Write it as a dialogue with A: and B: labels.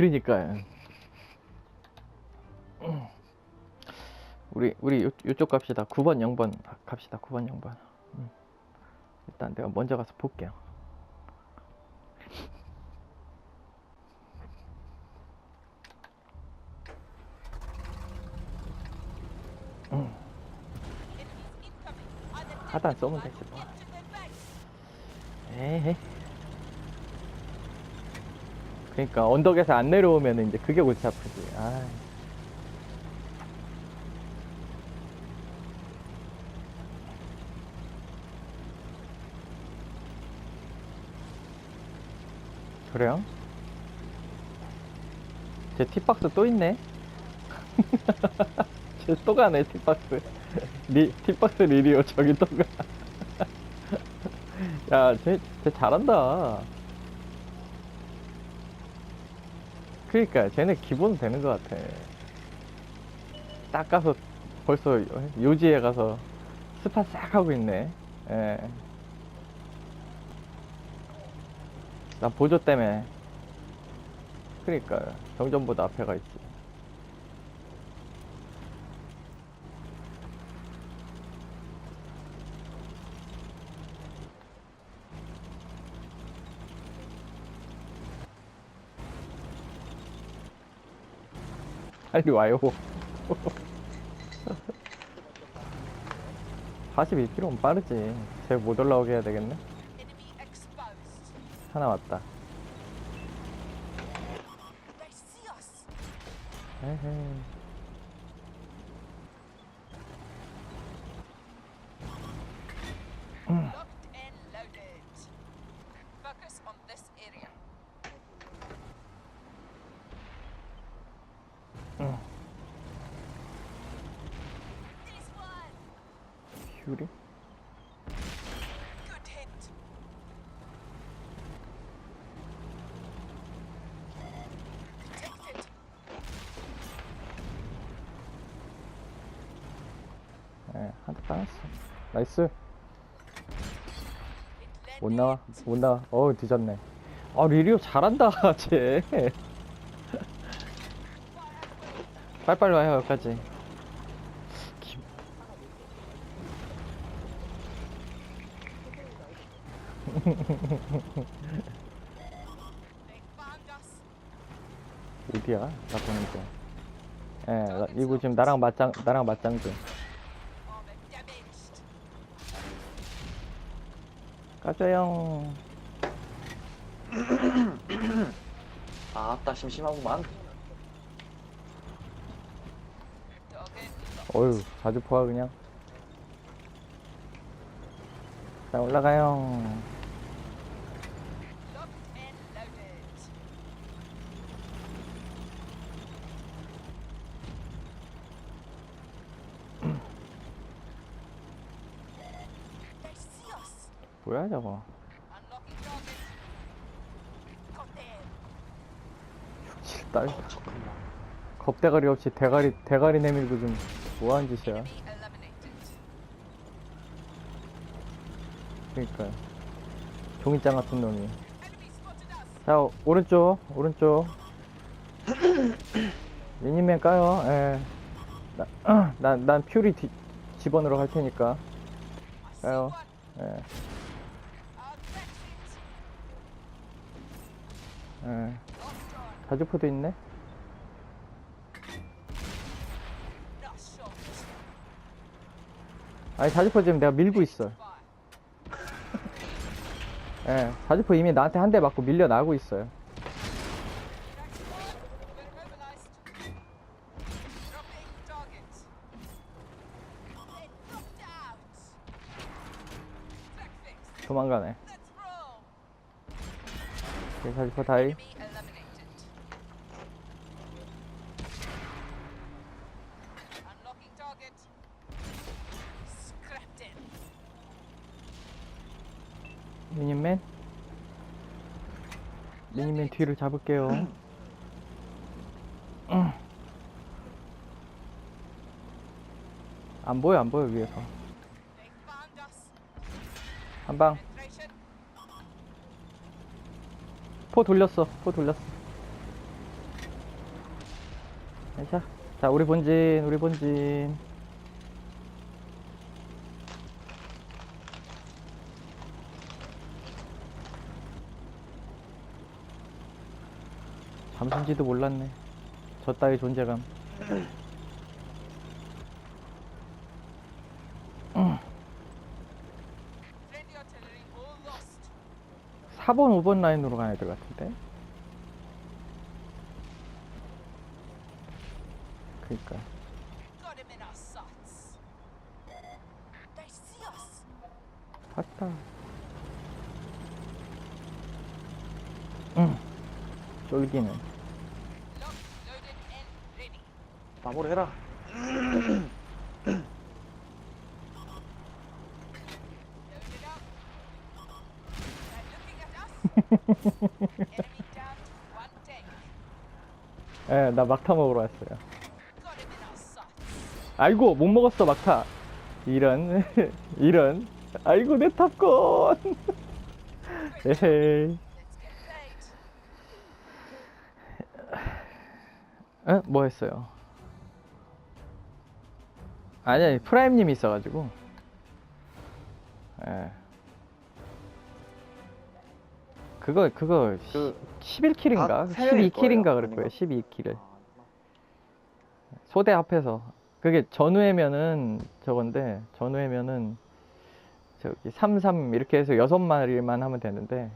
A: 그러니까 우리 우리 요, 요쪽 갑시다. 9번 0번 갑시다. 9번 0번. 음. 일단 내가 먼저 가서 볼게요. 음. 하단 쏘면 되지 뭐. 에이 그러니까 언덕에서 안 내려오면 이제 그게 골치 아프지 아 그래요? 제 팁박스 또 있네? 쟤또 가네 팁박스 리, 팁박스 리리오 저기 또 가. 야, 쟤, 쟤 잘한다. 그니까, 쟤네 기본 되는 것 같아. 딱 가서 벌써 요지에 가서 스팟 싹 하고 있네. 예. 나 보조 때문에. 그니까, 정전보다 앞에 가 있지. 빨리 와요. 42km면 빠르지. 쟤 못 올라오게 해야 되겠네. 하나 왔다. 에헤이.
B: Detected.
A: 예, 한대 따놨어. 나이스. 못. 나와, 못 나와. 어우, 뒤졌네. 아, 리리오 잘한다, 쟤. 빨리빨리 와요, 여기까지. 어디야? 나 보는 중. 예, 나, 이거 지금 나랑 맞짱, 나랑 맞짱 중.
B: Damaged.
A: 까줘요.
C: 아따 심심하구만
A: 어휴, 자주 포화 그냥. 자, 올라가요. 뭐야, 저거.
B: Them.
A: 딸,
C: 어, 잠깐만
A: 겁대가리 없이 대가리, 대가리 내밀고 좀 뭐하는 짓이야. 그니까. 종이장 같은 놈이. 자, 오른쪽, 오른쪽. 미니맨 까요, 예. 나, 난, 난 퓨리 뒤, 집어넣으러 갈 테니까. 까요. 예, 예.
B: On.
A: 자주포도 있네? 아니, 자주포 지금 내가 밀고 있어. 예, 자주포 이미 나한테 한 대 맞고 있어요.
B: Out. Track fixed.
A: 도망가네. 오케이, 자주포 다이. 미니맨? 미니맨 뒤를 잡을게요. 음. 안 보여, 안 보여, 위에서.
B: They found us.
A: 한 방. 포 돌렸어, 포 돌렸어. 자, 자, 우리 본진, 우리 본진. 잠수인지도 몰랐네. 저 따위 존재감. 4번, 5번 라인으로 가야 될 것 같은데. 그니까. 봤다. 응. 쫄기는.
C: 마무리해라.
A: 예, 나 막타 먹으러 왔어요. 아이고, 못 먹었어, 막타. 이런, 이런. 아이고, 내 탑건. 에헤이. 에? 뭐 했어요? 아니, 아니, 프라임님이 있어가지고. 예. 그거, 그거,
C: 그
A: 11킬인가?
C: 다 세명일
A: 12킬인가
C: 거예요,
A: 그럴 거예요,
C: 아닌가?
A: 12킬을. 소대 앞에서. 그게 전후에면은 저건데, 전후에면은 저기 33 이렇게 해서 여섯 마리만 하면 되는데,